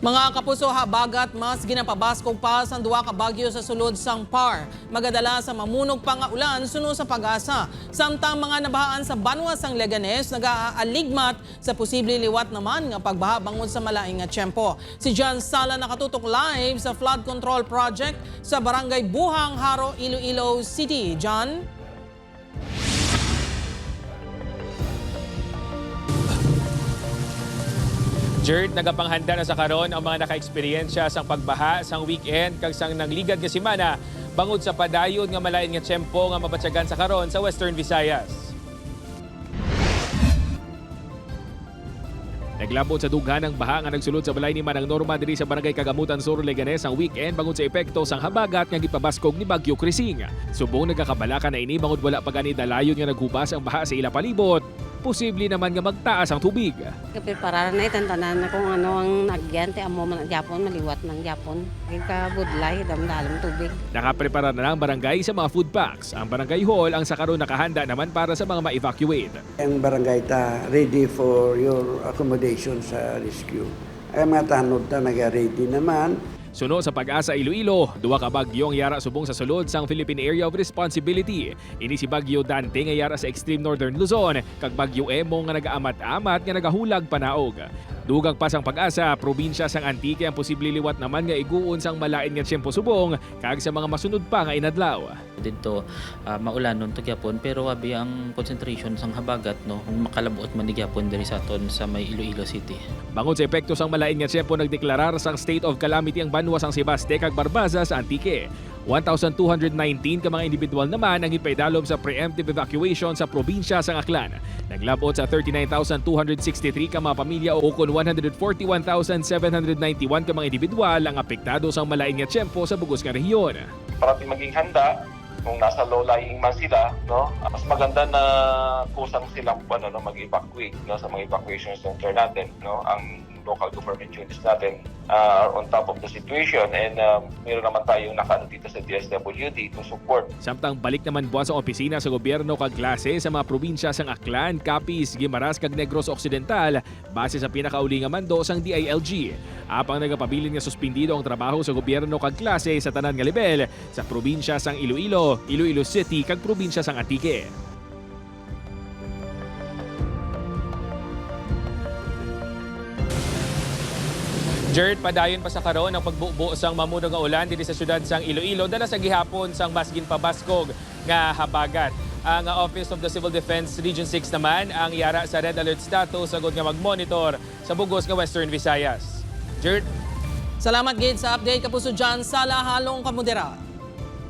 Mga kapuso habagat mas ginapabaskog pa sa duwa ka bagyo sa sulod sang par. Magadala sa mamunog pa nga ulan suno sa pag-asa. Samtang mga nabahaan sa banwa sang Leganes nag-aaligmat sa posible liwat naman nga pagbaha bangod sa malaing nga tiyempo. Si John Sala nakatutok live sa flood control project sa Barangay Buhang, Haro, Iloilo City. John? Jerd, nagapanghanda na sa karon ang mga naka-eksperyensya sang pagbaha sang weekend kag sang nangligad nga semana bangod sa padayon nga malain nga tiyempo nga mabatyagan sa karon sa Western Visayas. Naglabot sa dughan ng baha nga nagsulod sa balay ni Manang Norma diri sa Barangay Kagamutan Sur Leganes ang weekend bangod sa epekto sang habagat nga gipabaskog ni Bagyo Krising. Subong nagakabalaka na ini bangod wala pa gani dalayon nga naghubas ang baha sa ila palibot. Posible naman nga magtaas ang tubig. Kapiparar na itan tanan na kung ano ang nagyan, ti amo man ang Japon, maliwat ng Japon. Kaya ka budlay, damdalam tubig. Nakaprepara na ng barangay sa mga food packs. Ang barangay hall ang sa karon nakahanda naman para sa mga ma-evacuate. ang barangay ta ready for your accommodation sa rescue. Ang mga tanod ta naga-ready naman. Suno sa pag-asa Iloilo, duwa ka bagyo ang yara subong sa sulod sang Philippine Area of Responsibility. Ini si Bagyo Dante nga yara sa extreme northern Luzon, kag Bagyo Emo nga nagaamat-amat nga nagahulag panaog. Dugang pa sang pag-asa, probinsya sang Antique ang posible liwat naman nga iguon sang malain nga tiyempo subong, kag sa mga masunod pa nga inadlaw. dito ah, maulan nun to gyapon pero abi ang concentration sang habagat no makalabuot man ni gyapon diri sa aton sa may Iloilo City. Bangod sa epekto sang malain nga tiyempo nagdeklarar sang state of calamity ang banwa sang Sebaste kag Barbaza sa Antique. 1,219 ka mga individual naman ang ipaidalom sa preemptive evacuation sa probinsya sang Aklan. Naglabot sa 39,263 ka mga pamilya o kun 141,791 ka mga individual ang apektado sang malain nga tiyempo sa bugos nga rehiyon. para maging handa kung nasa low-lying man sila, no? Mas maganda na kusang silang ano, no, mag-evacuate no, sa mga evacuation center natin, no? Ang local government units natin uh, on top of the situation and um, meron naman tayong nakaano dito sa DSWD to support Samtang balik naman buwan sa opisina sa gobyerno kag klase sa mga probinsya sang Aklan, Capiz, Guimaras kag Negros Occidental base sa pinakauli nga mando sang DILG. Apang nagapabilin nga suspindido ang trabaho sa gobyerno kag klase sa tanan nga level sa probinsya sang Iloilo, Iloilo City kag probinsya sang Antique. Jert, padayon pa sa karon ang pagbubo sang mamuno nga ulan diri sa syudad sang Iloilo dala sa gihapon sang Basgin Pabaskog nga habagat. Ang Office of the Civil Defense Region 6 naman ang yara sa red alert status sagod nga magmonitor sa bugos nga Western Visayas. Jert, Salamat gid sa update kapuso John Sala halong kamudera.